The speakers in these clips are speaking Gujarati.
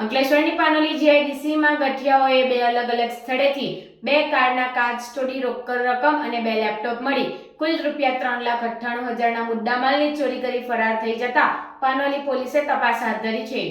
અંકલેશ્વરની પાનોલી જીઆઈડીસીમાં ગઠિયાઓએ બે અલગ અલગ સ્થળેથી બે કારના કાચ તોડી રોકડ રકમ અને બે લેપટોપ મળી. કુલ રૂપિયા ત્રણ લાખ અઠ્ઠાણું હજારના મુદ્દામાલની ચોરી કરી ફરાર થઈ જતા પાનોલી પોલીસે તપાસ હાથ ધરી છે.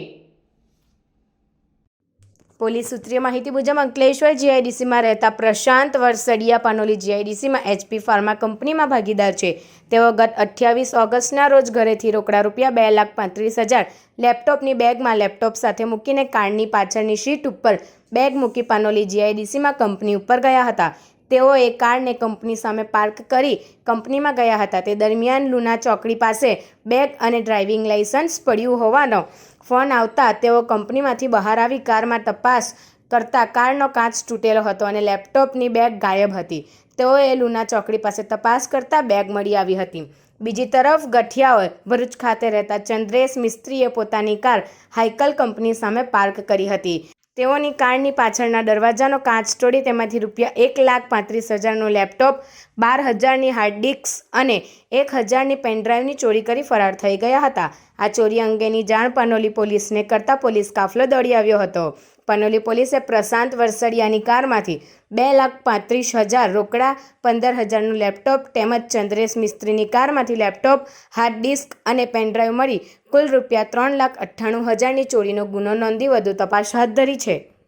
પોલીસ સૂત્રીય માહિતી મુજબ અંકલેશ્વર જીઆઈડીસીમાં રહેતા પ્રશાંત વરસડિયા પાનોલી જીઆઈડીસીમાં એચપી ફાર્મા કંપનીમાં ભાગીદાર છે. તેઓ ગત અઠ્યાવીસ ઓગસ્ટના રોજ ઘરેથી રોકડા રૂપિયા બે લાખ પાંત્રીસ હજાર લેપટોપની બેગમાં લેપટોપ સાથે મૂકીને કારની પાછળની સીટ ઉપર બેગ મૂકી પાનોલી જીઆઈડીસીમાં કંપની ઉપર ગયા હતા. તેઓએ કારને કંપની સામે પાર્ક કરી કંપનીમાં ગયા હતા. તે દરમિયાન લુના ચોકડી પાસે બેગ અને ડ્રાઇવિંગ લાઇસન્સ પડ્યું હોવાનો ફોન આવતા તેઓ કંપનીમાંથી બહાર આવી કારમાં તપાસ કરતા કારનો કાચ તૂટેલો હતો અને લેપટોપની બેગ ગાયબ હતી. તેઓએ લુના ચોકડી પાસે તપાસ કરતા બેગ મળી આવી હતી. બીજી તરફ ગઠિયાઓએ ભરૂચ ખાતે રહેતા ચંદ્રેશ મિસ્ત્રીએ પોતાની કાર હાઇકલ કંપની સામે પાર્ક કરી હતી. તેઓની કારની પાછળના દરવાજાનો કાચ તોડી તેમાંથી રૂપિયા એક લાખ પાંત્રીસ હજારનું લેપટોપ, બાર હજારની હાર્ડ ડિસ્ક અને એક હજારની પેનડ્રાઈવની ચોરી કરી ફરાર થઈ ગયા હતા. આ ચોરી અંગેની જાણ પનોલી પોલીસને કરતા પોલીસ કાફલો દોડી આવ્યો હતો. પનોલી પોલીસે પ્રશાંત વરસડિયાની કારમાંથી બે લાખ પાંત્રીસ હજાર રોકડા, પંદર હજારનું લેપટોપ તેમજ ચંદ્રેશ મિસ્ત્રીની કારમાંથી લેપટોપ, હાર્ડ ડિસ્ક અને પેનડ્રાઈવ મળી કુલ રૂપિયા ત્રણ લાખ અઠ્ઠાણું હજારની ચોરીનો ગુનો નોંધી વધુ તપાસ હાથ ધરી છે